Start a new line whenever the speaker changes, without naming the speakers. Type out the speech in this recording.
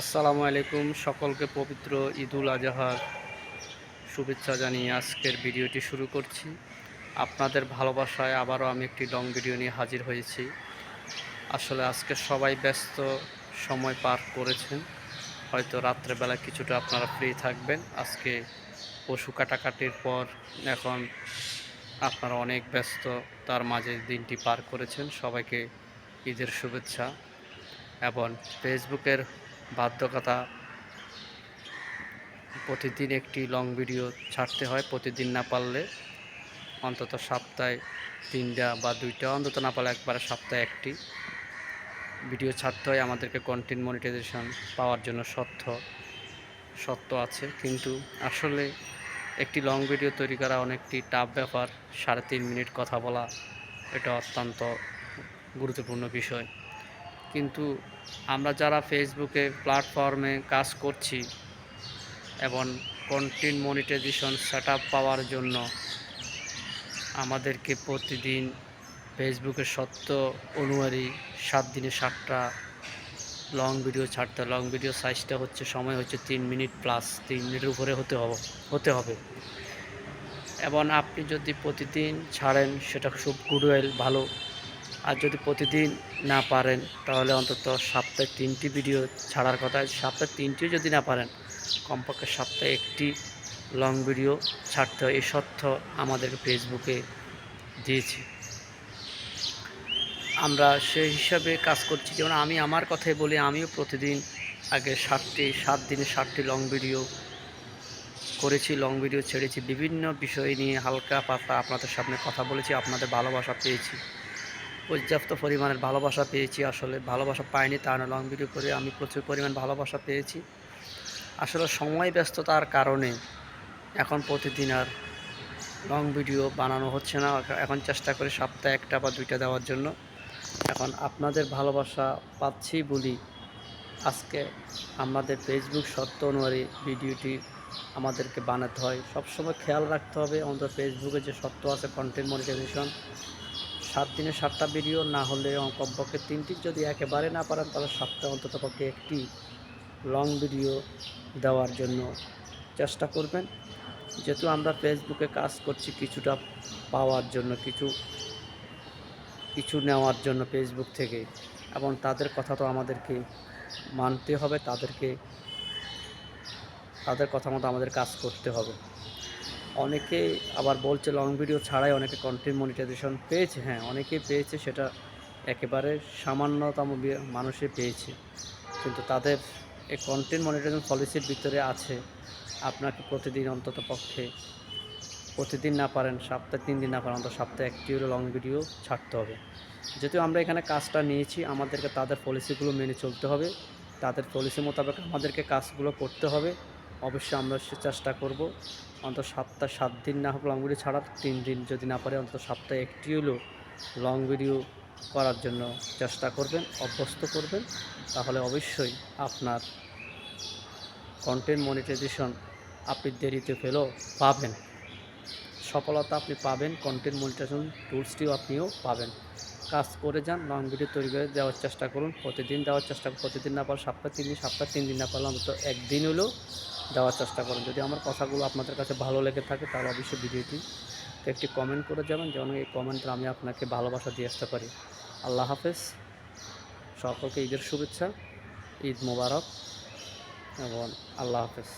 আসসালামু আলাইকুম, সকলকে পবিত্র ঈদুল আজহার শুভেচ্ছা জানিয়ে আজকের ভিডিওটি শুরু করছি। আপনাদের ভালোবাসায় আবারও আমি একটি লং ভিডিও নিয়ে হাজির হয়েছি। আসলে আজকে সবাই ব্যস্ত সময় পার করেছেন। হয়তো রাত্রেবেলা কিছুটা আপনারা ফ্রি থাকবেন। আজকে পশু কাটাকাটির পর এখন আপনারা অনেক ব্যস্ত, তার মাঝে দিনটি পার করেছেন। সবাইকে ঈদের শুভেচ্ছা। এবং ফেসবুকের বাধ্যকতা। প্রতিদিন একটি লং ভিডিও ছাড়তে হয়, প্রতিদিন না পারলে অন্তত সপ্তাহে তিনটা বা দুইটা, অন্তত না পারলে একবারে সপ্তাহে একটি ভিডিও ছাড়তে হয়। আমাদেরকে কন্টেন্ট মনিটাইজেশন পাওয়ার জন্য সত্য সত্য আছে। কিন্তু আসলে একটি লং ভিডিও তৈরি করা অনেকটি টাফ ব্যাপার। সাড়ে তিন মিনিট কথা বলা, এটা অত্যন্ত গুরুত্বপূর্ণ বিষয়। কিন্তু আমরা যারা ফেসবুকে প্ল্যাটফর্মে কাজ করছি এবং কন্টেন্ট মনিটাইজেশন সেট পাওয়ার জন্য আমাদেরকে প্রতিদিন ফেসবুকের সত্য অনুযায়ী সাত দিনে সাতটা লং ভিডিও ছাড়তে লং ভিডিও সাইজটা হচ্ছে, সময় হচ্ছে তিন মিনিট প্লাস তিন মিনিটের উপরে হতে হবে হতে হবে। এবং আপনি যদি প্রতিদিন ছাড়েন, সেটা খুব গুডওয়েল ভালো। আর যদি প্রতিদিন না পারেন, তাহলে অন্তত সপ্তাহে তিনটি ভিডিও ছাড়ার কথা। সপ্তাহে তিনটিও যদি না পারেন, কমপক্ষে সপ্তাহে একটি লং ভিডিও ছাড়তে হয়। এই সত্য আমাদেরকে ফেসবুকে দিয়েছি। আমরা সেই হিসাবে কাজ করছি। যেমন আমি আমার কথাই বলি, আমিও প্রতিদিন আগে ষাটটি সাত দিনে ষাটটি লং ভিডিও করেছি লং ভিডিও ছেড়েছি। বিভিন্ন বিষয় নিয়ে হালকা পাতলা আপনাদের সামনে কথা বলেছি, আপনাদের ভালোবাসা পেয়েছি। পর্যাপ্ত পরিমাণের ভালোবাসা পেয়েছি আসলে। ভালোবাসা পাইনি তা না লং ভিডিও করে আমি প্রচুর পরিমাণ ভালোবাসা পেয়েছি। আসলে সময় ব্যস্ততার কারণে এখন প্রতিদিন আর লং ভিডিও বানানো হচ্ছে না। এখন চেষ্টা করি সপ্তাহে একটা বা দুইটা দেওয়ার জন্য। এখন আপনাদের ভালোবাসা পাচ্ছি বলি আজকে আমাদের ফেসবুক সত্য অনুযায়ী ভিডিওটি আমাদেরকে বানাতে হয়। সবসময় খেয়াল রাখতে হবে আমাদের ফেসবুকে যে সত্য আছে কন্টেন্ট মনিটাইজেশন সাত দিনে সাতটা ভিডিও না হলে কমপক্ষে তিনটি যদি একেবারে না পারেন, তাহলে সপ্তাহে অন্তত পক্ষে একটি লং ভিডিও দেওয়ার জন্য চেষ্টা করবেন। যেহেতু আমরা ফেসবুকে কাজ করছি, কিছুটা পাওয়ার জন্য, কিছু কিছু নেওয়ার জন্য ফেসবুক থেকে, এবং তাদের কথা তো আমাদেরকে মানতে হবে, তাদেরকে, তাদের কথা মতো আমাদের কাজ করতে হবে। অনেকে আবার বলছে লং ভিডিও ছাড়াই অনেকে কন্টেন্ট মনিটাইজেশন পেয়েছে। হ্যাঁ অনেকেই পেয়েছে, সেটা একেবারে সামান্যতম মানুষে পেয়েছে। কিন্তু তাদের এই কন্টেন্ট মনিটাইজেশন পলিসির ভিতরে আছে, আপনাকে প্রতিদিন অন্তত পক্ষে, প্রতিদিন না পারেন, সপ্তাহে তিন দিন না পারেন, অন্তত সপ্তাহে একটি হলো লং ভিডিও ছাড়তে হবে। যেহেতু আমরা এখানে কাজটা নিয়েছি, আমাদেরকে তাদের পলিসিগুলো মেনে চলতে হবে, তাদের পলিসি মোতাবেক আমাদেরকে কাজগুলো করতে হবে। অবশ্যই আমরা সে চেষ্টা করব। অন্তত সপ্তাহ সাত দিন না হোক লং ভিডিও ছাড়া, তিন দিন যদি না পারে, অন্তত সপ্তাহে একটি হলেও লং ভিডিও করার জন্য চেষ্টা করবেন, অভ্যস্ত করবেন। তাহলে অবশ্যই আপনার কন্টেন্ট মনিটাইজেশন আপনি দেরিতে ফেলেও পাবেন। সফলতা আপনি পাবেন কন্টেন্ট মনিটাইজেশন টুলসটিও আপনিও পাবেন। কাজ করে যান লং ভিডিও তৈরি করে দেওয়ার চেষ্টা করুন। প্রতিদিন দেওয়ার চেষ্টা করুন। প্রতিদিন না পারলে সপ্তাহে তিন দিন, সপ্তাহে তিন দিন না পারলে অন্তত একদিন হলেও দেওয়ার চেষ্টা করেন। যদি আমার কথাগুলো আপনাদের কাছে ভালো লেগে থাকে, তাহলে অবশ্যই ভিডিওটি একটি কমেন্ট করে যাবেন, যেন এই কমেন্টটা আমি আপনাকে ভালোবাসা দিয়ে আসতে পারি। আল্লাহ হাফেজ। সকলকে ঈদের শুভেচ্ছা, ঈদ মোবারক, এবং আল্লাহ হাফেজ।